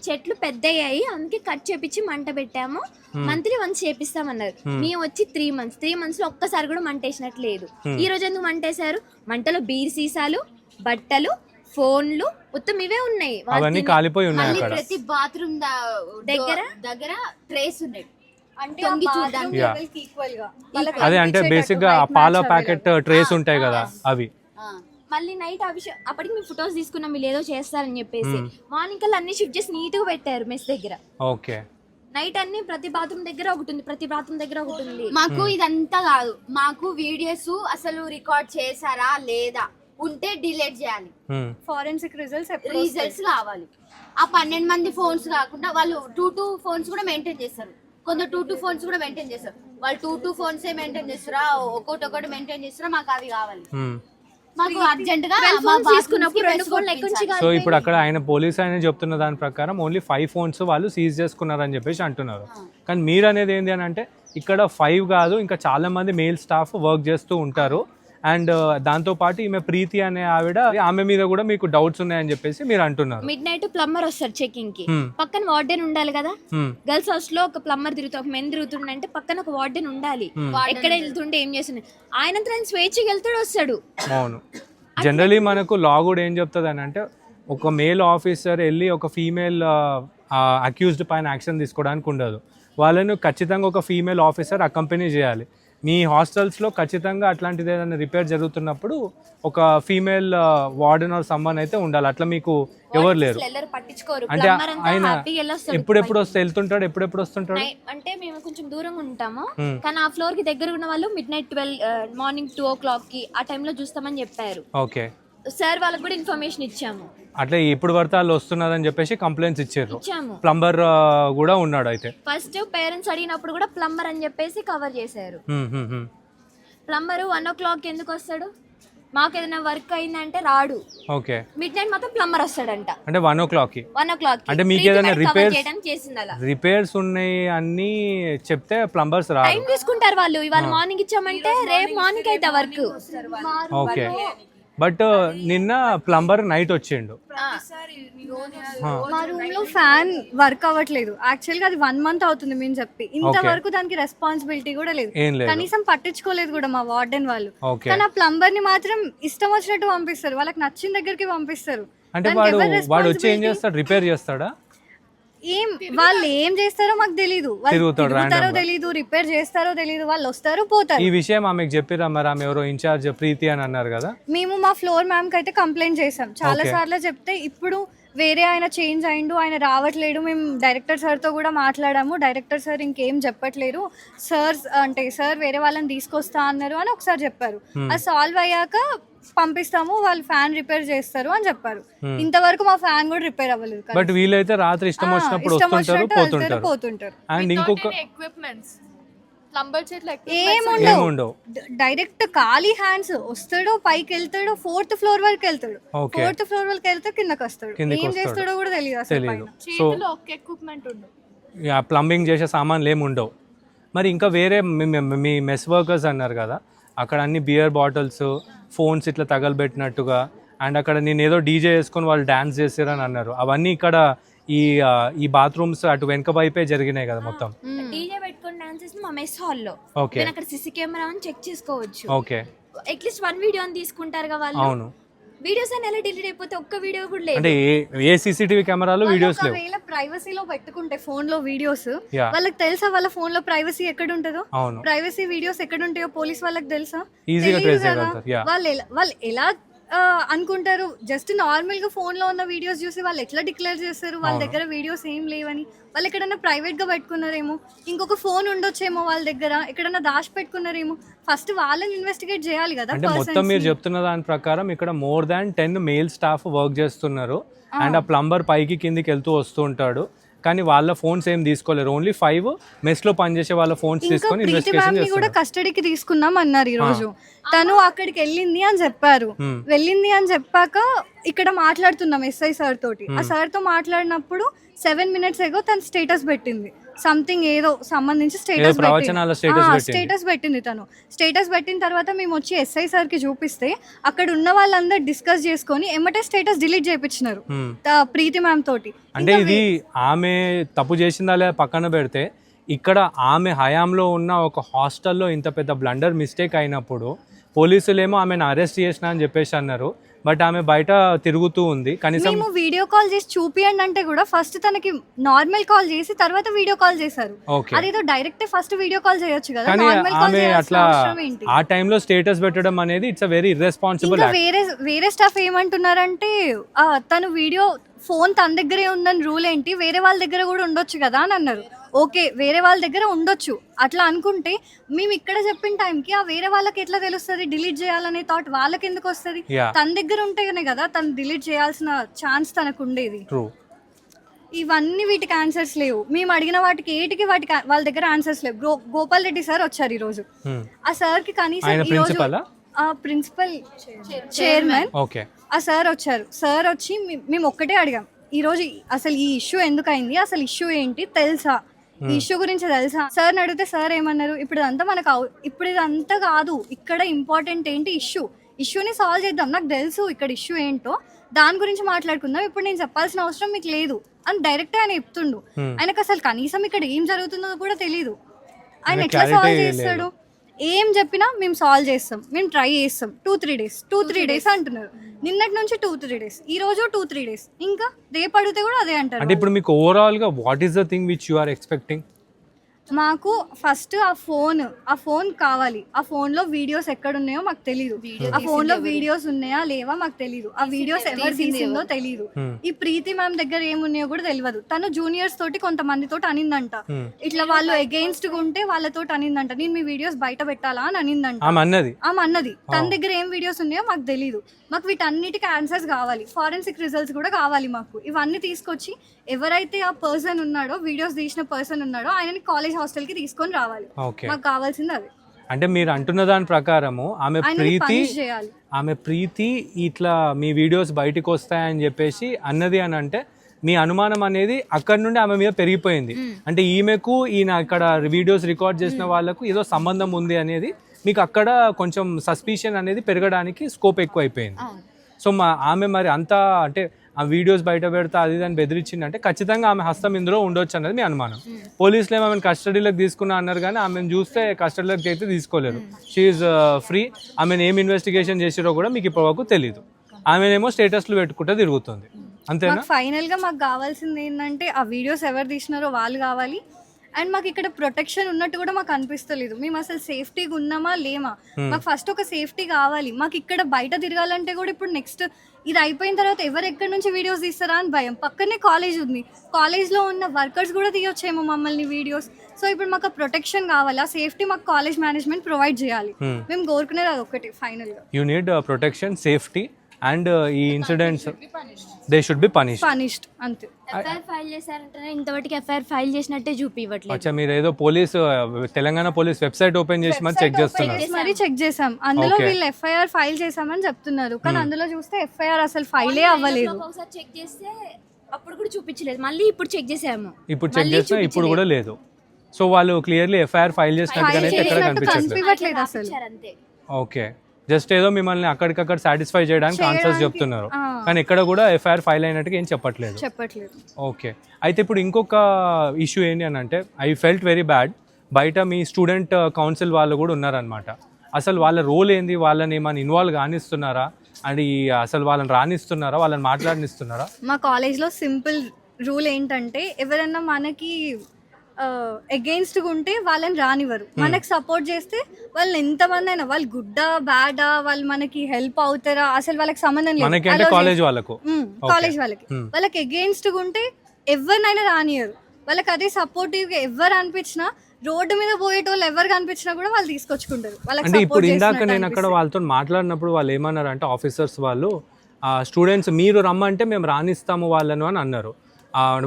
చెట్లు పెద్దయ్యాయి అందుకే కట్ చేపించి మంట పెట్టాము. మంత్లీ వన్స్ చేపిస్తామన్నారు. మేము వచ్చి త్రీ మంత్స్ త్రీ మంత్స్లో ఒక్కసారి కూడా మంట వేసినట్టు లేదు ఈ రోజు ఎందుకు మంట వేశారు? మంటలో బీర్ సీసాలు బట్టలు ఫోన్లు మొత్తం ఇవే ఉన్నాయి. అవన్నీ కాలిపోయి ఉన్నాయి మళ్ళీ అక్కడ. ప్రతి బాత్రూమ్ దగ్గర? దగ్గర ట్రేస్ ఉన్నాయి. అదే అంటే బేసిక్గా ఆ పాల ప్యాకెట్ ట్రేస్ ఉంటాయి కదా అవి. ఆ. మళ్ళీ నైట్ ఆ విషయం అప్పటికి మేము ఫొటోస్ తీసుకున్నాం వీళ్ళు ఏదో చేస్తారని చెప్పేసి. మార్నింగ్ కల్లా అన్ని షిఫ్ట్ చేసి నీట్గా పెట్టారు మెస్ దగ్గర. ఓకే. నైట్ అన్ని ప్రతి బాత్రూమ్ దగ్గర ఒకటి ఉంది ప్రతి బాత్రూమ్ దగ్గర ఒకటి ఉంది. మాకు ఇదంతా కాదు. మాకు వీడియోస్ అసలు రికార్డ్ చేశారా లేదా? ఉంటే డిలీట్ చేయాలి. ఫారెన్సిక్ రిజల్ట్స్ రిజల్ట్స్ కావాలి ఆ పన్నెండు మంది ఫోన్స్ కాకుండా వాళ్ళు టూ టూ ఫోన్స్ కూడా మెయింటైన్ చేస్తారు. కొందరు టూ టూ ఫోన్స్ కూడా మెయింటైన్ చేస్తారు. వాళ్ళు టూ టూ ఫోన్స్ ఏ మెయింటైన్ చేస్తారా? ఒక్కొక్కటి ఒకటి మెయింటైన్ చేస్తారా? మాకు అవి కావాలి. హ్మ్. మాకు అర్జెంట్గా. సో ఇప్పుడు అక్కడ ఆయన పోలీస్ ఆయన చెప్తున్న దాని ప్రకారం ఓన్లీ ఫైవ్ ఫోన్స్ వాళ్ళు సీజ్ చేసుకున్నారని చెప్పేసి అంటున్నారు. కానీ మీరు అనేది ఏంటి అని అంటే ఇక్కడ ఫైవ్ కాదు ఇంకా చాలా మంది మేల్ స్టాఫ్ వర్క్ చేస్తూ ఉంటారు. అండ్ దాంతో పాటు ఈమె ప్రీతి అనే ఆవిడ ఆమె మీద కూడా మీకు డౌట్స్ ఉన్నాయని చెప్పేసి మీరు అంటున్నారు. మిడ్ నైట్ ప్లంబర్ వస్తారు చెకింగ్కి. Hmm. పక్కన వార్డెన్ ఉండాలి కదా. గర్ల్స్ హౌస్లో ఒక ప్లంబర్ తిరుగుతూ ఒక మెన్ తిరుగుతుండంటే పక్కన ఒక వార్డెన్ ఉండాలి. ఎక్కడ వెళ్తుంటే ఏం చేస్తుంది ఆయన స్వేచ్ఛకి వెళ్తాడు వస్తాడు. అవును. జనరలీ మనకు లా కూడా ఏం చెప్తుంది అని అంటే ఒక మేల్ ఆఫీసర్ వెళ్ళి ఒక ఫీమేల్ అక్యూజ్డ్ పైన యాక్షన్ తీసుకోవడానికి ఉండదు. వాళ్ళను ఖచ్చితంగా ఒక ఫీమేల్ ఆఫీసర్ అకంపెనీ చేయాలి. మీ హాస్టల్స్లో ఖచ్చితంగా అట్లాంటిది ఏదైనా రిపేర్ జరుగుతున్నప్పుడు ఒక ఫీమేల్ వార్డెన్ ఆర్ సమ్మన్ అయితే ఉండాలి. అట్లా మీకు ఎవరు లేరు. అంటే ఆయన ఎప్పుడెప్పుడు వస్తే వెళ్తుంటాడు? ఎప్పుడెప్పుడు వస్తుంటాడు? అంటే మేము కొంచెం దూరంగా ఉంటాము. కానీ ఆ ఫ్లోర్కి దగ్గర ఉన్న వాళ్ళు midnight twelve morning two ఓ క్లాక్కి ఆ టైంలో చూస్తామని చెప్పారు. ఓకే. సార్ వాళ్ళకి కూడా ఇన్ఫర్మేషన్ ఇచ్చాము. అట్లా ఎప్పుడు పడితే వాళ్ళు వస్తున్నారని చెప్పేసి కంప్లైంట్స్ ఇచ్చారు. ఇచ్చాము. ప్లంబర్ కూడా ఉన్నాడు అయితే. ఫస్ట్ పేరెంట్స్ అడిగినప్పుడు కూడా ప్లంబర్ అని చెప్పేసి కవర్ చేశారు. హ్మ్, హ్మ్, హ్మ్. ప్లంబర్ వన్ ఓ క్లాక్ ఎందుకు వస్తాడు? మాకు ఏదైనా వర్క్ అయిందంటే రాడు. ఓకే. మిడ్ నైట్ మాత్రం ప్లంబర్ వస్తాడంట. అంటే వన్ ఓ క్లాక్కి? వన్ ఓ క్లాక్ అంటే మీకు ఏదైనా చేయడానికి చేసింది అలా. రిపేర్స్ ఉన్నాయి అన్ని చెప్తే ప్లంబర్స్ రారు. టైం తీసుకుంటారు వాళ్ళు. ఇవాళ మార్నింగ్ ఇచ్చామంటే రేపు మార్నింగ్ అయితే వర్క్ ఓకే. బట్ నిన్న ప్లంబర్ నైట్ వచ్చిండు. మా రూమ్లో ఫ్యాన్ వర్క్ అవ్వట్లేదు. యాక్చువల్గా అది వన్ మంత్ అవుతుంది మేము చెప్పి. ఇంతవరకు దానికి రెస్పాన్సిబిలిటీ కూడా లేదు. కనీసం పట్టించుకోలేదు కూడా మా వార్డెన్ వాళ్ళు. కానీ ఆ ప్లంబర్ని మాత్రం ఇష్టం వచ్చినట్టు పంపిస్తారు. వాళ్ళకి నచ్చిన దగ్గరికి పంపిస్తారు. అంటే వాడు వాడు వచ్చి ఏం? చేస్తాడు? రిపేర్ చేస్తాడా? ఏం వాళ్ళు ఏం చేస్తారో మాకు తిరుగుతాడు తిరుగుతారో. తెలీదు రిపేర్ చేస్తారో తెలీదు వాళ్ళు వస్తారు పోతారు. ఈ విషయం ఆమెకు చెప్పిరా మరి ఆమె ఎవరో ఇన్ఛార్జ్ ప్రీతి అని అన్నారు కదా? మేము మా ఫ్లోర్ మ్యామ్కి అయితే కంప్లైంట్ చేసాం చాలా. సార్లు చెప్తే ఇప్పుడు వేరే ఆయన చేంజ్ అయిండు ఆయన రావట్లేడు మేము డైరెక్టర్ సార్తో కూడా మాట్లాడాము. డైరెక్టర్ సార్ ఇంకేం చెప్పట్లేరు. సార్ అంటే సార్ వేరే వాళ్ళని తీసుకొస్తా అన్నారు అని ఒకసారి చెప్పారు. Hmm. అది సాల్వ్ అయ్యాక పంపిస్తాము వాళ్ళు ఫ్యాన్ రిపేర్ చేస్తారు అని చెప్పారు. Hmm. ఇంతవరకు మా ఫ్యాన్ కూడా రిపేర్ అవ్వలేదు. బట్ వీళ్ళైతే రాత్రి ఇష్టం వచ్చినప్పుడు వస్తుంటారు పోతుంటారు. పోతుంటారు. అండ్ ఇంకొక ఎక్విప్మెంట్స్ ఏముండవు. డైరెక్ట్ ఖాళీ హ్యాండ్స్ వస్తాడు పైకి వెళ్తాడు ఫోర్త్ ఫ్లోర్ వరకు వెళ్తాడు. ఓకే. ఫోర్త్ ఫ్లోర్ వరకు వెళ్తే కిందకి వస్తాడు. ఏం. చేస్తాడో కూడా తెలియదు అసలు ఎక్విప్మెంట్ ప్లంబింగ్ చేసే సామాన్లు ఏమి ఉండవు. మరి ఇంకా వేరే మీ మెస్ వర్కర్స్ అన్నారు కదా అక్కడ అన్ని బియర్ బాటిల్స్ ఫోన్స్ ఇట్లా తగలబెట్టినట్టుగా అండ్ అక్కడ నేను ఏదో డీజే వేసుకొని వాళ్ళు డ్యాన్స్ చేసారని అన్నారు. అవన్నీ ఇక్కడ ఈ ఈ బాత్రూమ్స్ అటు వెనక వైపే జరిగినాయి కదా మొత్తం. డీజే పెట్టుకొని డాన్స్ చేసి మా మెస్ హాల్లో. ఓకే. నేను అక్కడ సిసి కెమెరా అని చెక్ చేసుకోవచ్చు. Okay. At least one video అని తీసుకుంటారు కదా వాళ్ళు. అవును. వీడియోస్ అని ఎలా డిలీట్ అయిపోతే ఒక్క వీడియో కూడా లేదు. అంటే ఏ సీసీటీవీ కెమెరాలు వీడియోస్ లేవు. ఒకవేళ ప్రైవసీలో పెట్టుకుంటే ఫోన్లో వీడియోస్ వాళ్ళకి తెలుసా వాళ్ళ ఫోన్లో ప్రైవసీ ఎక్కడ ఉంటుందో ప్రైవసీ వీడియోస్ ఎక్కడ ఉంటాయో పోలీస్ వాళ్ళకి తెలుసా? ఈజీగా వాళ్ళు ఎలా వాళ్ళు ఎలా అనుకుంటారు. జస్ట్ నార్మల్గా ఫోన్లో ఉన్న వీడియోస్ చూసి వాళ్ళు ఎట్లా డిక్లేర్ చేస్తారు? వాళ్ళ. దగ్గర వీడియోస్ ఏం లేవని. వాళ్ళు ఎక్కడన్నా ప్రైవేట్గా పెట్టుకున్నారేమో. ఇంకొక ఫోన్ ఉండొచ్చేమో వాళ్ళ దగ్గర. ఎక్కడన్నా దాచి పెట్టుకున్నారేమో. ఫస్ట్ వాళ్ళని ఇన్వెస్టిగేట్ చేయాలి కదా అంటే మొత్తం మీరు. చెప్తున్న దాని ప్రకారం ఇక్కడ more than ten male staff work చేస్తున్నారు. అండ్ ఆ. ప్లంబర్ పైకి కిందికి వెళ్తూ వస్తూ ఉంటాడు. కానీ వాళ్ళ ఫోన్స్ ఏం తీసుకోలేరు. ఓన్లీ ఫైవ్ మెస్లో పనిచేసే వాళ్ళ ఫోన్స్ తీసుకొని ఇన్వెస్టిగేషన్ కూడా కస్టడీకి తీసుకున్నాం అన్నారు ఈ రోజు తను అక్కడికి వెళ్ళింది అని చెప్పారు. వెళ్ళింది అని చెప్పాక ఇక్కడ మాట్లాడుతున్నాం ఎస్ఐ సార్ తోటి. ఆ సార్తో మాట్లాడినప్పుడు సెవెన్ మినిట్స్ ఎగో తను స్టేటస్ పెట్టింది. సంథింగ్ ఏదో సంబంధించి స్టేటస్ ప్రవచనాల. స్టేటస్ పెట్టింది. తను. స్టేటస్ పెట్టిన తర్వాత మేము వచ్చి ఎస్ఐ సార్కి చూపిస్తే అక్కడ ఉన్న వాళ్ళందరూ డిస్కస్ చేసుకొని ఎమ్మటే స్టేటస్ డిలీట్ చేయించినారు ప్రీతి మ్యామ్ తోటి. అంటే ఇది ఆమె తప్పు చేసిందా లేదా పక్కన పెడితే ఇక్కడ ఆమె హయాంలో ఉన్న ఒక హాస్టల్లో ఇంత పెద్ద బ్లండర్ మిస్టేక్ అయినప్పుడు పోలీసులేమో ఆమెను అరెస్ట్ చేసిన అని చెప్పేసి అన్నారు. బట్ ఆమె బయట తిరుగుతూ ఉంది. కనీసం మేము వీడియో కాల్ చేసి చూపియండి అంటే కూడా ఫస్ట్ తనకి నార్మల్ కాల్ చేసి తర్వాత వీడియో కాల్ చేశారు. అదేదో డైరెక్ట్ ఫస్ట్ వీడియో కాల్ చేయొచ్చు కదా కానీ ఆమె అట్లా ఆ టైంలో స్టేటస్ పెట్టడం అనేది ఇట్స్ అ వెరీ ఇర్రెస్పాన్సిబుల్ వేరే వేరే స్టాఫ్ ఏమంటున్నారంటే తను వీడియో ఫోన్ తన దగ్గరే ఉందని రూల్ ఏంటి? వేరే వాళ్ళ దగ్గర కూడా ఉండొచ్చు కదా అని అన్నారు. ఓకే వేరే వాళ్ళ దగ్గర ఉండొచ్చు. అట్లా అనుకుంటే మేము ఇక్కడ చెప్పిన టైంకి ఆ వేరే వాళ్ళకి ఎట్లా తెలుస్తుంది? డిలీట్ చేయాలనే థాట్ వాళ్ళకి ఎందుకు వస్తుంది. తన దగ్గర ఉంటేనే కదా తను డిలీట్ చేయాల్సిన ఛాన్స్ తనకు ఉండేది. ట్రూ ఇవన్నీ వీటికి ఆన్సర్స్ లేవు. మేము అడిగిన వాటికి ఏటికి వాటికి వాళ్ళ దగ్గర ఆన్సర్స్ లేవు. గో గోపాల్ రెడ్డి సార్ వచ్చారు ఈరోజు. ఆ సార్కి కనీసం ఆయన ఈరోజు ప్రిన్సిపలా ఆ? ప్రిన్సిపల్ చైర్మన్ ఓకే ఆ సార్ వచ్చారు. సార్ వచ్చి మేము ఒక్కటే అడిగాం. ఈరోజు అసలు ఈ ఇష్యూ ఎందుకు అయింది అసలు ఇష్యూ ఏంటి? తెలుసా? ఈ ఇష్యూ గురించి తెలుసా? సార్ అడిగితే సార్ ఏమన్నారు? ఇప్పుడు ఇదంతా మనకు ఇప్పుడు ఇదంతా కాదు. ఇక్కడ ఇంపార్టెంట్ ఏంటి? ఇష్యూ ఇష్యూని సాల్వ్ చేద్దాం. నాకు తెలుసు ఇక్కడ ఇష్యూ ఏంటో. దాని గురించి మాట్లాడుకుందాం. ఇప్పుడు నేను చెప్పాల్సిన అవసరం మీకు లేదు. అని డైరెక్ట్ ఆయన చెప్తుండు. Hmm. ఆయనకు అసలు కనీసం ఇక్కడ ఏం జరుగుతుందో కూడా తెలియదు ఆయన ఎట్లా సాల్వ్ చేస్తాడు? ఏం చెప్పినా మేము సాల్వ్ చేస్తాం. మేము ట్రై చేస్తాం. Two three days two three days అంటున్నారు. నిన్నటి నుంచి టూ త్రీ డేస్ ఈ రోజు టూ త్రీ డేస్ ఇంకా రేపు అడిగితే కూడా అదే అంటారు. అంటే ఇప్పుడు మీకు ఓవరాల్గా what is the thing which you are expecting మాకు ఫస్ట్ ఆ ఫోన్ ఆ ఫోన్ కావాలి. ఆ ఫోన్లో వీడియోస్ ఎక్కడ ఉన్నాయో మాకు తెలియదు ఆ ఫోన్లో వీడియోస్ ఉన్నాయా లేవా మాకు తెలియదు ఆ వీడియోస్ ఎవరు తీసిందో తెలియదు. ఈ ప్రీతి మ్యామ్ దగ్గర ఏమున్నాయో కూడా తెలియదు తను జూనియర్స్ తోటి కొంతమంది తోటి అనిందంట. ఇట్లా వాళ్ళు అగెయిన్స్ట్గా ఉంటే వాళ్ళతో అనిందంట. నేను మీ వీడియోస్ బయట పెట్టాలా? అని అనిందంట. ఆమె అన్నది. తన దగ్గర ఏం వీడియోస్ ఉన్నాయో మాకు తెలియదు మాకు వీటన్నిటికీ ఆన్సర్స్ కావాలి. ఫారెన్సిక్ రిజల్ట్స్ కూడా కావాలి మాకు. ఇవన్నీ తీసుకొచ్చి ఎవరైతే ఆ పర్సన్ ఉన్నాడో వీడియోస్ తీసిన పర్సన్ ఉన్నాడో ఆయనని కాలేజ్ హాస్టల్కి తీసుకొని రావాలి. ఓకే. మాకు కావాల్సింది అది. అంటే మీరు అంటున్న దాని ప్రకారము ఆమె ప్రీతి ఆమె ప్రీతి ఇట్లా మీ వీడియోస్ బయటికి వస్తాయని చెప్పేసి అన్నది అని అంటే మీ అనుమానం అనేది అక్కడ నుండి ఆమె మీద పెరిగిపోయింది. అంటే ఈమెకు ఈయన ఇక్కడ వీడియోస్ రికార్డ్ చేసిన వాళ్ళకు ఏదో సంబంధం ఉంది అనేది మీకు అక్కడ కొంచెం సస్పిషన్ అనేది పెరగడానికి స్కోప్ ఎక్కువ అయిపోయింది సో మా ఆమె మరి అంతా అంటే ఆ వీడియోస్ బయట పెడతా అది దాన్ని బెదిరించిందంటే ఖచ్చితంగా ఆమె హస్తం ఇందులో ఉండొచ్చు అన్నది మీ అనుమానం. పోలీసులు ఏమో ఆమెను కస్టడీలోకి తీసుకున్నా అన్నారు కానీ ఆమెను చూస్తే కస్టడీలోకి అయితే తీసుకోలేరు. షీఈ్ ఫ్రీ ఆమెను ఏం ఇన్వెస్టిగేషన్ చేసిరో కూడా మీకు ఇప్పటివరకు తెలియదు ఆమెనేమో స్టేటస్లు పెట్టుకుంటూ తిరుగుతుంది. అంతేనా? మాకు ఫైనల్గా మాకు కావాల్సింది ఏంటంటే ఆ వీడియోస్ ఎవరు తీసినారో వాళ్ళు కావాలి. అండ్ మాకు ఇక్కడ ప్రొటెక్షన్ ఉన్నట్టు కూడా మాకు అనిపిస్తలేదు. మేము అసలు సేఫ్టీగా ఉన్నామా లేమా? మాకు ఫస్ట్ ఒక సేఫ్టీ కావాలి. మాకు ఇక్కడ బయట తిరగాలంటే కూడా ఇప్పుడు నెక్స్ట్ ఇది అయిపోయిన తర్వాత ఎవరు ఎక్కడి నుంచి వీడియోస్ తీస్తారా అని భయం. పక్కనే కాలేజ్ ఉంది. కాలేజ్లో ఉన్న వర్కర్స్ కూడా తీయొచ్చేమో మమ్మల్ని వీడియోస్ సో ఇప్పుడు మాకు ప్రొటెక్షన్ కావాలి? ఆ సేఫ్టీ మాకు కాలేజ్ మేనేజ్మెంట్ ప్రొవైడ్ చేయాలి. Hmm. మేము కోరుకునేది అది ఒకటి ఫైనల్గా you need protection safety and uh, ఈ incidents they should be punish punished అంతే. ఎఫ్ఐఆర్ ఫైల్ చేశారంటే ఇంతవరకు ఎఫ్ఐఆర్ ఫైల్ చేసినట్టే చూపివ్వట్లేదు. అచ్చా మీరు ఏదో police Telangana police website open చేసి మరి చెక్ చేస్తున్నారు. చేసి మరీ చెక్ చేసాం అందులో. వీళ్ళు ఎఫ్ఐఆర్ ఫైల్ చేసామని చెప్తున్నారు. కానీ అందులో చూస్తే ఎఫ్ఐఆర్ అసలు ఫైలే అవ్వలేదు. ఒకసారి చెక్ చేస్తే అప్పుడు కూడా చూపించలేదు. మళ్ళీ ఇప్పుడు చెక్ చేసాము ఇప్పుడు చెక్ చేసినా ఇప్పుడు కూడా లేదు. సో వాళ్ళు క్లియర్లీ ఎఫ్ఐఆర్ ఫైల్ చేసినట్టుగా అయితే ఎక్కడ కనిపించట్లేదు. ఓకే జస్ట్ ఏదో మిమ్మల్ని అక్కడికక్కడ సాటిస్ఫై చేయడానికి ఆన్సర్స్ చెప్తున్నారు. కానీ ఎక్కడ కూడా ఎఫ్ఐఆర్ ఫైల్ అయినట్టుగా ఏం చెప్పట్లేదు. చెప్పట్లేదు. ఓకే అయితే ఇప్పుడు ఇంకొక ఇష్యూ ఏంటి అని అంటే ఐ ఫెల్ట్ వెరీ బ్యాడ్ బయట మీ స్టూడెంట్ కౌన్సిల్ వాళ్ళు కూడా ఉన్నారనమాట అసలు వాళ్ళ రోల్ ఏంది? వాళ్ళని ఏమైనా ఇన్వాల్వ్ కానిస్తున్నారా? అండ్ ఈ అసలు వాళ్ళని రానిస్తున్నారా? వాళ్ళని మాట్లాడనిస్తున్నారా? మా కాలేజ్లో సింపుల్ రూల్ ఏంటంటే ఎవరన్నా మనకి అగెయిన్స్ట్ ఉంటే వాళ్ళని రానివ్వరు. మనకి సపోర్ట్ చేస్తే వాళ్ళు ఎంతమంది అయినా వాళ్ళు గుడ్డా బ్యాడా వాళ్ళు మనకి హెల్ప్ అవుతారా? అసలు వాళ్ళకి సంబంధం లేదు. కాలేజ్ వాళ్ళకు. కాలేజ్ వాళ్ళకి. Hmm. వాళ్ళకి అగెయిన్స్ట్ ఉంటే ఎవరినైనా రానియరు వాళ్ళకి అదే సపోర్టివ్గా ఎవరు అనిపించినా రోడ్డు మీద పోయేటోళ్ళు ఎవరు కనిపించినా కూడా వాళ్ళు తీసుకొచ్చుకుంటారు. వాళ్ళకి ఇప్పుడు ఇందాక నేను అక్కడ. వాళ్ళతో మాట్లాడినప్పుడు వాళ్ళు ఏమన్నారు అంటే ఆఫీసర్స్ వాళ్ళు స్టూడెంట్స్ మీరు రమ్మంటే మేము రానిస్తాము వాళ్ళను అని అన్నారు.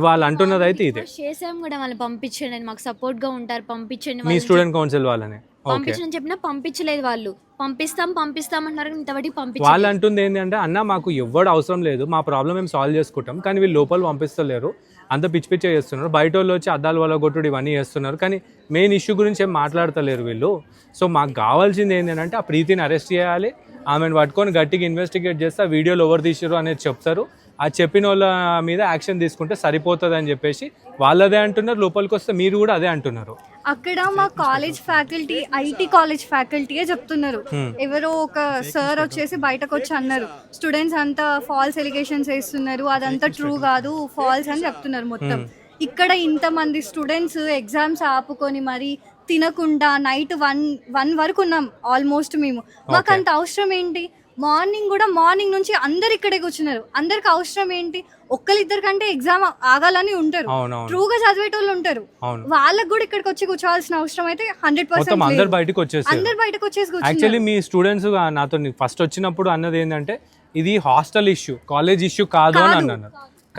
వాళ్ళు అంటున్నది అయితే ఇదే చేసాం కూడా వాళ్ళు పంపించండి మాకు సపోర్ట్గా ఉంటారు. పంపించండి మీ స్టూడెంట్ కౌన్సిల్ వాళ్ళని. పంపించని చెప్పినా పంపించలేదు వాళ్ళు. పంపిస్తాం పంపిస్తాం అంటున్నారు ఇంతవరకు వాళ్ళు పంపించలేదు అంటుంది ఏంటంటే అన్న మాకు ఎవ్వడు అవసరం లేదు. మా ప్రాబ్లం మేము సాల్వ్ చేసుకుంటాం. కానీ వీళ్ళు లోపల పంపిస్తలేరు. అంత పిచ్చి పిచ్చి చేస్తున్నారు. బయట వాళ్ళు వచ్చి అద్దాలు వల్ల కొట్టుడు ఇవన్నీ చేస్తున్నారు. కానీ మెయిన్ ఇష్యూ గురించి ఏం మాట్లాడతలేరు వీళ్ళు. సో మాకు కావాల్సింది ఏంటంటే ఆ ప్రీతిని అరెస్ట్ చేయాలి. ఆమెను పట్టుకొని గట్టిగా ఇన్వెస్టిగేట్ చేస్తే వీడియోలు ఎవరు తీసారు అనేది చెప్తారు. ఆ చెప్పిన వాళ్ళ మీద యాక్షన్ తీసుకుంటే సరిపోతుంది అని చెప్పేసి వాళ్ళదే అంటున్నారు లోపలికి వస్తే మీరు కూడా అదే అంటున్నారు. అక్కడ మా కాలేజ్ ఫ్యాకల్టీ ఐటీ కాలేజ్ ఫ్యాకల్టీయే చెప్తున్నారు. ఎవరో ఒక సార్ వచ్చేసి బయటకు వచ్చి అన్నారు. స్టూడెంట్స్ అంతా ఫాల్స్ ఎలిగేషన్స్ వేస్తున్నారు అదంతా ట్రూ కాదు ఫాల్స్ అని చెప్తున్నారు మొత్తం. ఇక్కడ ఇంతమంది స్టూడెంట్స్ ఎగ్జామ్స్ ఆపుకొని మరి తినకుండా నైట్ వన్ వన్ వరకు ఉన్నాం ఆల్మోస్ట్ మేము. మాకు అంత అవసరం ఏంటి? మార్నింగ్ కూడా మార్నింగ్ నుంచి అందరు ఇక్కడే కూర్చున్నారు. అందరికి అవసరం ఏంటి? ఒక్కరిద్దరి కంటే ఎగ్జామ్ ఆగాలని ఉంటారు. ట్రూగా చదివేటోళ్ళు ఉంటారు. వాళ్ళకి కూడా ఇక్కడికి వచ్చి కూర్చోవాల్సిన అవసరం అయితే హండ్రెడ్ మొత్తం అందరు పర్సెంట్ బయటకు వచ్చేసారు. అందరు బయటకు వచ్చేసి యాక్చువల్లీ మీ స్టూడెంట్స్ నాతో ఫస్ట్ వచ్చినప్పుడు అన్నది ఏంటంటే ఇది హాస్టల్ ఇష్యూ కాలేజ్ ఇష్యూ కాదు అని కాదు. అన్నాను.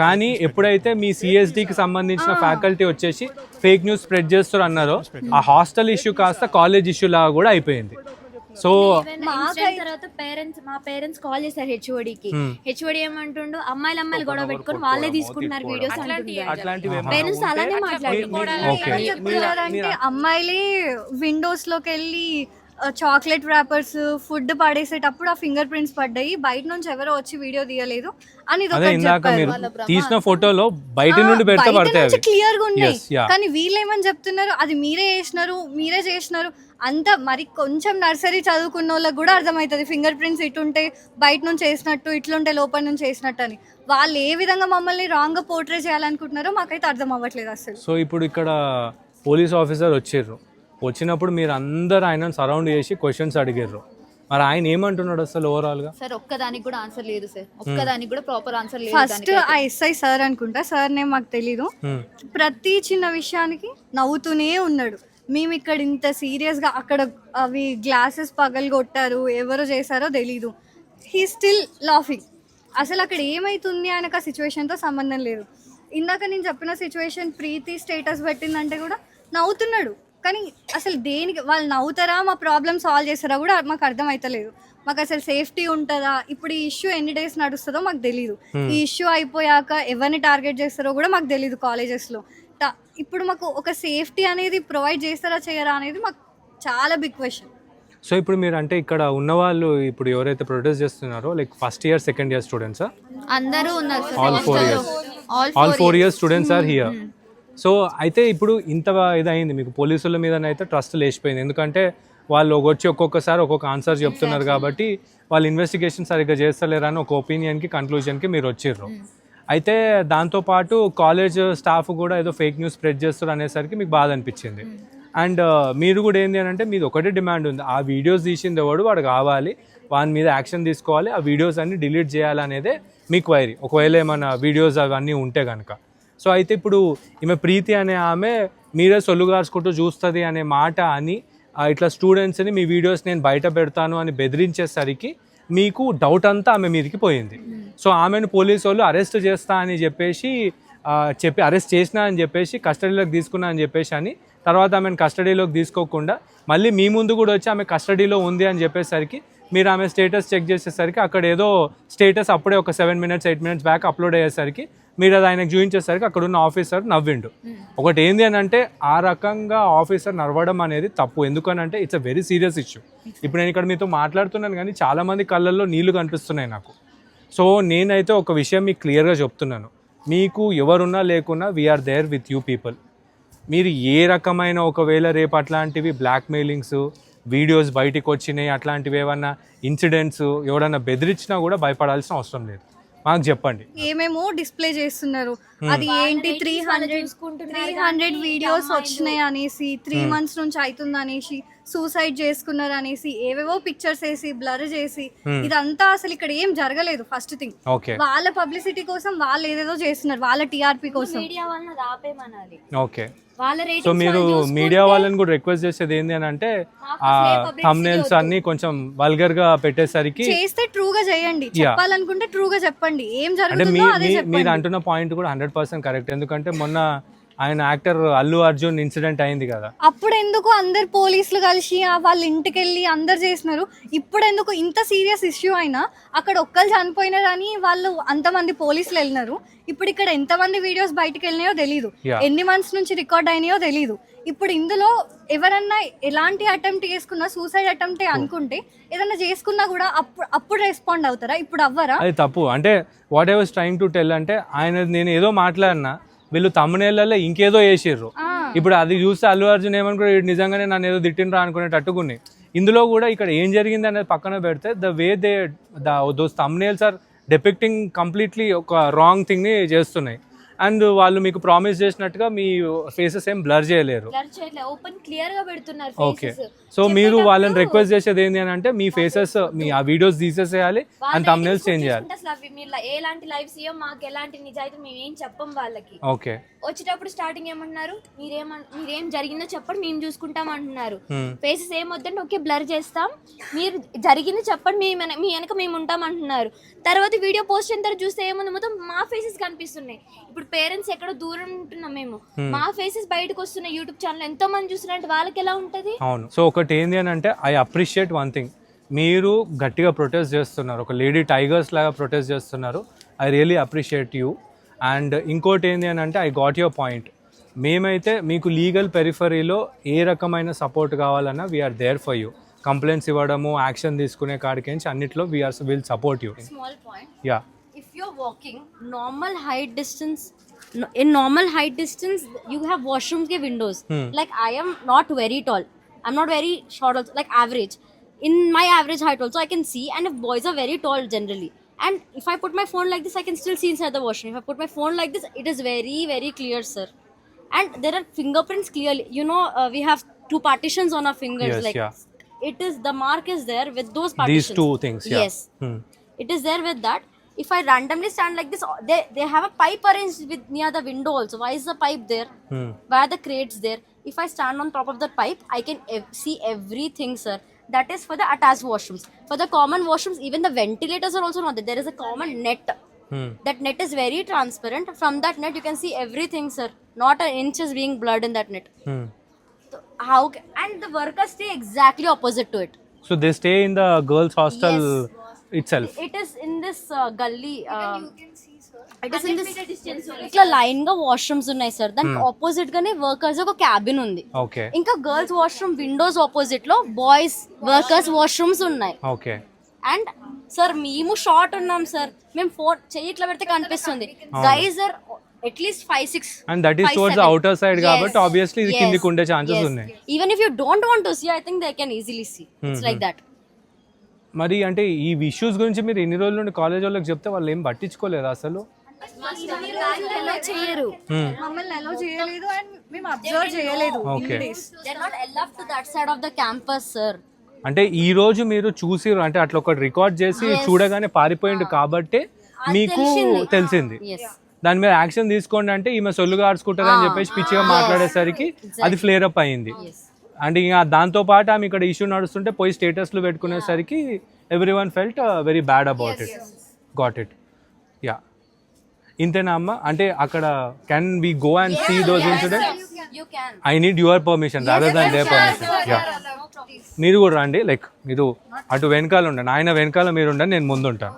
కానీ ఎప్పుడైతే మీ సిఎస్డికి సంబంధించిన ఫ్యాకల్టీ వచ్చేసి ఫేక్ న్యూస్ స్ప్రెడ్ చేస్తారు అన్నారో ఆ హాస్టల్ ఇష్యూ కాస్త కాలేజ్ ఇష్యూ లాగా కూడా అయిపోయింది. సో తర్వాత పేరెంట్స్ మా పేరెంట్స్ కాల్ చేశారు హెచ్ఓడికి Hmm. హెచ్ఓడి ఏమంటుండు? అమ్మాయిలు అమ్మాయిలు గొడవ పెట్టుకొని వాళ్ళే తీసుకుంటున్నారు వీడియోస్ పేరెంట్స్ అలానే మాట్లాడుతున్నారు అమ్మాయిలే విండోస్లోకి వెళ్ళి చాక్లెట్ ర్యాపర్స్ ఫుడ్ పడేసేటప్పుడు ఆ ఫింగర్ ప్రింట్స్ పడ్డాయి. బయట నుంచి ఎవరో వచ్చి వీడియో తీయలేదు. అని ఇది అదే ఇందాక. మీరు తీసిన ఫోటోలో బయట నుండి పెడితే పడతాయి క్లియర్గా ఉన్నాయి. కానీ వీళ్ళు ఏమని చెప్తున్నారు? అది మీరే చేసినారు మీరే చేసినారు. అంత మరి కొంచెం నర్సరీ చదువుకున్న వాళ్ళకి కూడా అర్థమవుతుంది. ఫింగర్ ప్రింట్స్ ఇటుంటే బయట నుంచి వేసినట్టు ఇట్లుంటే లోపల నుంచి వేసినట్టు అని. వాళ్ళు ఏ విధంగా మమ్మల్ని రాంగ్గా పోర్ట్రే చేయాలనుకుంటున్నారో మాకైతే అర్థం అవ్వట్లేదు అసలు. సో ఇప్పుడు ఇక్కడ పోలీస్ ఆఫీసర్ వచ్చిర్రు వచ్చినప్పుడు మీరు అందరు ఆయనను సరౌండ్ చేసి క్వశ్చన్స్ అడిగారు మరి ఆయన ఏమంటున్నాడు అసలు ఓవరాల్గా? సార్ ఒక్కదానికి కూడా ఆన్సర్ లేదు సార్. ఒక్కదానికి కూడా ప్రాపర్ ఆన్సర్ లేదు ఫస్ట్. ఆ ఎస్ఐ సార్ అనుకుంటా. సార్ నేమ్ మాకు తెలీదు. హ్మ్. ప్రతి చిన్న విషయానికి నవ్వుతూనే ఉన్నాడు. మేము ఇక్కడ ఇంత సీరియస్గా అక్కడ అవి గ్లాసెస్ పగలు కొట్టారు ఎవరు చేశారో తెలీదు. హీ స్టిల్ లాఫింగ్ అసలు అక్కడ ఏమైతుంది ఆయనకు ఆ సిచ్యువేషన్తో సంబంధం లేదు. ఇందాక నేను చెప్పిన సిచ్యువేషన్ ప్రీతి స్టేటస్ పెట్టిందంటే కూడా నవ్వుతున్నాడు. కానీ అసలు దేనికి వాళ్ళు నవ్వుతారా మా ప్రాబ్లమ్ సాల్వ్ చేస్తారా కూడా మాకు అర్థం అవుతలేదు మాకు అసలు సేఫ్టీ ఉంటుందా? ఇప్పుడు ఈ ఇష్యూ ఎన్ని డేస్ నడుస్తుందో మాకు తెలియదు ఈ ఇష్యూ అయిపోయాక ఎవరిని టార్గెట్ చేస్తారో కూడా మాకు తెలియదు కాలేజెస్లో ఇప్పుడు మాకు ఒక సేఫ్టీ అనేది ప్రొవైడ్ చేస్తారా చేయరా అనేది మాకు చాలా బిగ్ క్వశ్చన్ సో ఇప్పుడు మీరు అంటే ఇక్కడ ఉన్న వాళ్ళు ఇప్పుడు ఎవరైతే ప్రొడ్యూస్ చేస్తున్నారో like first year second year స్టూడెంట్సా అందరూ ఉన్నారు sir all four years all four years students are here so అయితే ఇప్పుడు ఇంత ఇదైంది. మీకు పోలీసుల మీదనైతే ట్రస్ట్ లేచిపోయింది. ఎందుకంటే వాళ్ళు వచ్చి ఒక్కొక్కసారి ఒక్కొక్క ఆన్సర్ చెప్తున్నారు కాబట్టి వాళ్ళు ఇన్వెస్టిగేషన్ సరిగ్గా చేస్తలేరని ఒక ఒపీనియన్కి కన్క్లూజన్కి మీరు వచ్చిర్రు. అయితే దాంతోపాటు కాలేజ్ స్టాఫ్ కూడా ఏదో ఫేక్ న్యూస్ స్ప్రెడ్ చేస్తారు అనేసరికి మీకు బాధ అనిపించింది. అండ్ మీరు కూడా ఏంటి అని అంటే మీది ఒకటే డిమాండ్ ఉంది. ఆ వీడియోస్ తీసింది ఎవడు? వాడు కావాలి. వాని మీద యాక్షన్ తీసుకోవాలి. ఆ వీడియోస్ అన్ని డిలీట్ చేయాలనేదే మీ క్వైరీ ఒకవేళ ఏమైనా వీడియోస్ అవన్నీ ఉంటే కనుక సో అయితే ఇప్పుడు ఈమె ప్రీతి అనే ఆమె మీరే సొల్లుగార్చుకుంటూ చూస్తుంది అనే మాట అని ఇట్లా స్టూడెంట్స్ని మీ వీడియోస్ నేను బయట పెడతాను అని బెదిరించేసరికి మీకు డౌట్ అంతా ఆమె మీదకి పోయింది. సో ఆమెను పోలీసు వాళ్ళు అరెస్ట్ చేస్తా అని చెప్పేసి చెప్పి అరెస్ట్ చేసినా అని చెప్పేసి కస్టడీలోకి తీసుకున్నా అని చెప్పేసి అని తర్వాత ఆమెను కస్టడీలోకి తీసుకోకుండా మళ్ళీ మీ ముందు కూడా వచ్చి ఆమె కస్టడీలో ఉంది అని చెప్పేసరికి మీరు ఆమె స్టేటస్ చెక్ చేసేసరికి అక్కడ ఏదో స్టేటస్ అప్పుడే ఒక seven minutes eight minutes back upload అయ్యేసరికి మీరు అది ఆయనకు చూపించేసరికి అక్కడ ఉన్న ఆఫీసర్ నవ్విండు ఒకటి ఏంది అని అంటే ఆ రకంగా ఆఫీసర్ నడవడం అనేది తప్పు. ఎందుకనంటే it's a very serious issue ఇప్పుడు నేను ఇక్కడ మీతో మాట్లాడుతున్నాను కానీ చాలా మంది కళ్ళల్లో నీళ్ళు కనిపిస్తున్నాయి నాకు. సో నేనైతే ఒక విషయం మీకు క్లియర్గా చెప్తున్నాను. మీకు ఎవరున్నా లేకున్నా we're there with you people మీరు ఏ రకమైన ఒకవేళ రేపు అట్లాంటివి బ్లాక్ మెయిలింగ్స్ వీడియోస్ బయటికి వచ్చినాయి అట్లాంటివి ఏమన్నా ఇన్సిడెంట్స్ ఎవడన్నా బెదిరించినా కూడా భయపడాల్సిన అవసరం లేదు. మాకు చెప్పండి. ఏమేమో డిస్ప్లే చేస్తున్నారు. అది ఏంటి three hundred three hundred videos వచ్చినాయి అనేసి త్రీ మంత్స్ నుంచి అవుతుంది అనేసి సూసైడ్ చేసుకున్నారు అనేసి ఏవేవో పిక్చర్స్ వేసి బ్లర్ చేసి ఇదంతా అసలు ఇక్కడ ఏం జరగలేదు ఫస్ట్ థింగ్ ఓకే వాళ్ళ పబ్లిసిటీ కోసం వాళ్ళు ఏదేదో చేస్తున్నారు వాళ్ళ టీఆర్పీ కోసం. మీడియా వాళ్ళని అది ఆపేమనాలి ఓకే వాళ్ళ సో మీరు మీడియా వాళ్ళని కూడా రిక్వెస్ట్ చేసేది ఏంటి అని అంటే ఆ అన్ని కొంచెం వల్గర్గా పెట్టేసరికి చేస్తే ట్రూగా చేయండి. చెప్పాలనుకుంటే ట్రూగా చెప్పండి. ఏం జరుగుతుందో అదే చెప్పండి. మీరు అంటున్న పాయింట్ కూడా హండ్రెడ్ పర్సెంట్ కరెక్ట్ ఎందుకంటే మొన్న ఆయన యాక్టర్ అల్లు అర్జున్ ఇన్సిడెంట్ అయింది కదా. అప్పుడు ఎందుకు అందరు పోలీసులు కలిసి వాళ్ళ ఇంటికి వెళ్ళి అందరు చేసినారు? ఇప్పుడు ఎందుకు ఇంత సీరియస్ ఇష్యూ అయినా అక్కడ ఒక్కరు చనిపోయినారని వాళ్ళు అంతమంది పోలీసులు వెళ్ళినారు. ఇప్పుడు ఇక్కడ ఎంతమంది వీడియోస్ బయటకు వెళ్ళినాయో తెలియదు. ఎన్ని మంత్స్ నుంచి రికార్డ్ అయినాయో తెలియదు ఇప్పుడు ఇందులో ఎవరన్నా ఎలాంటి అటెంప్ట్ చేసుకున్నా సూసైడ్ అటెంప్ట్ అనుకుంటే ఏదన్నా చేసుకున్నా కూడా అప్పుడు అప్పుడు రెస్పాండ్ అవుతారా? ఇప్పుడు అవ్వరా? అది తప్పు. అంటే whatever trying to tell అంటే ఆయన నేను ఏదో మాట్లాడినా వీళ్ళు తమ్మునేళ్ళలో ఇంకేదో వేసిర్రు. ఇప్పుడు అది చూస్తే అల్లు అర్జున్ ఏమనుకో "ఈడు నిజంగానే నన్ను ఏదో తిట్టినరా అనుకునేటట్టుకుని ఇందులో కూడా ఇక్కడ ఏం జరిగింది అనేది పక్కన పెడితే the way they the those thumbnails are depicting completely ఒక రాంగ్ థింగ్ని చేస్తున్నాయి. అండ్ వాళ్ళు మీకు ప్రామిస్ చేసినట్టుగా మీ ఫేసెస్ ఏం బ్లర్ చేయలేరు. ఓపెన్ క్లియర్గా పెడుతున్నారు ఓకే. సో మీరు వాళ్ళని రిక్వెస్ట్ చేసేది ఏంటి అని అంటే మీ ఫేసెస్ మీ ఆ వీడియోస్ తీసేసేయాలి అండ్ edits చేంజ్ చేయాలి. ఎలాంటి లైఫ్స్ ఇయ్యో మాకు ఎలాంటి నిజాయితీ మేము ఏం చెప్పం వాళ్ళకి. ఓకే వచ్చేటప్పుడు స్టార్టింగ్ ఏమంటున్నారు? మీరేం మీరేం జరిగిందో చెప్పండి మేము చూసుకుంటాం అంటున్నారు. Hmm. ఫేసెస్ ఏమొద్దంటే ఓకే బ్లర్ చేస్తాం. మీరు జరిగింది చెప్పండి మీ మీ వెనక మేము ఉంటాం అంటున్నారు. తర్వాత వీడియో పోస్ట్ అయిన తర్వాత చూస్తే ఏముంది? మొత్తం మా ఫేసెస్ కనిపిస్తున్నాయి. ఇప్పుడు పేరెంట్స్ ఎక్కడో దూరం ఉంటున్నాం మేము. మా ఫేసెస్ బయటకు వస్తున్నాయి యూట్యూబ్ ఛానల్ ఎంతో మంది చూస్తున్నారు వాళ్ళకి ఎలా ఉంటది? అవును. సో ఒకటి ఏంటి అని అంటే ఐ అప్రిషియేట్ వన్ థింగ్ మీరు గట్టిగా ప్రొటెస్ట్ చేస్తున్నారు. ఒక లేడీ టైగర్స్ లాగా ప్రొటెస్ట్ చేస్తున్నారు. I really appreciate you and ఇంకోటి ఏంటి అని అంటే ఐ గాట్ యువర్ పాయింట్ మేమైతే మీకు లీగల్ పెరిఫరీలో ఏ రకమైన సపోర్ట్ కావాలన్నా we're there for you complaints ఇవ్వడము యాక్షన్ తీసుకునే కాడికించి అన్నిట్లో we're will support you yeah you're walking normal height distance in normal height distance you have washrooms ke windows. Hmm. like i am not very tall. I'm not very short also like average. In my average height also i can see and if boys are very tall generally. And if i put my phone like this i can still see inside the washroom. If i put my phone like this it is very very clear sir. And there are fingerprints clearly. You know uh, we have two partitions on our fingers yes, like yeah. it is the mark is there with those partitions these two things yeah. yes. Hmm. it is there with that if I randomly stand like this, they, they have a pipe arranged with near the window also. Why is the pipe there? Hmm. Why are the crates there? If I stand on top of the pipe, I can ev- see everything, sir. That is for the attached washrooms. For the common washrooms, even the ventilators are also not there. There is a common net. Hmm. That net is very transparent. From that net, you can see everything, sir. Not an inch is being blurred in that net. Hmm. So how ca- and the workers stay exactly opposite to it. So they stay in the girls' hostel Yes. Self it is in this uh, gully uh, it is in this ఇట్లా లైన్గా washrooms ఉన్నాయి sir దానికి opposite గానే workers ఒక cabin ఉంది. Okay ఇంకా girls washroom windows ఆపోజిట్లో boys workers washrooms ఉన్నాయి. ఓకే అండ్ సార్ మేము షార్ట్ ఉన్నాం సార్ మేము ఫోన్ చెయ్యి ఇట్లా పెడితే కనిపిస్తుంది. Guys are at least five six and that is towards outer side కాబట్టి ఆబ్వియస్లీ ఇది కిందికి ఉండే ఛాన్సెస్ ఉన్నాయి. Even if you don't want to see I think they can easily see it's like that మరి అంటే ఈ ఇష్యూస్ గురించి మీరు ఎన్ని రోజుల నుండి కాలేజ్ వాళ్ళకి చెప్తే వాళ్ళు ఏం పట్టించుకోలేదు అసలు? ఎలా చేయరు మమ్మల్ని ఎలా చేయలేదు అండ్ మేము అబ్జర్వ్ చేయలేదు okay they not allow to that side of the campus sir అంటే ఈ రోజు మీరు చూసి అంటే అట్లా ఒకటి రికార్డ్ చేసి చూడగానే పారిపోయిండు కాబట్టి మీకు తెలిసింది. దాని మీద యాక్షన్ తీసుకోండి అంటే ఈమె సొల్లుగా ఆడుకుంటారు అని చెప్పేసి పిచ్చిగా మాట్లాడేసరికి అది ఫ్లేర్ అప్ అయింది. అండ్ ఇంకా దాంతో పాటు ఆమె ఇక్కడ ఇష్యూ నడుస్తుంటే పోయి స్టేటస్లు పెట్టుకునేసరికి everyone felt very bad about it got it yeah ఇంతేనా అమ్మ? అంటే అక్కడ can we go and see those incident I need your permission rather than they permission yeah మీరు కూడా రండి. లైక్ మీరు అటు వెనకాల ఉండండి. ఆయన వెనకాల మీరు ఉండండి నేను ముందు ఉంటాను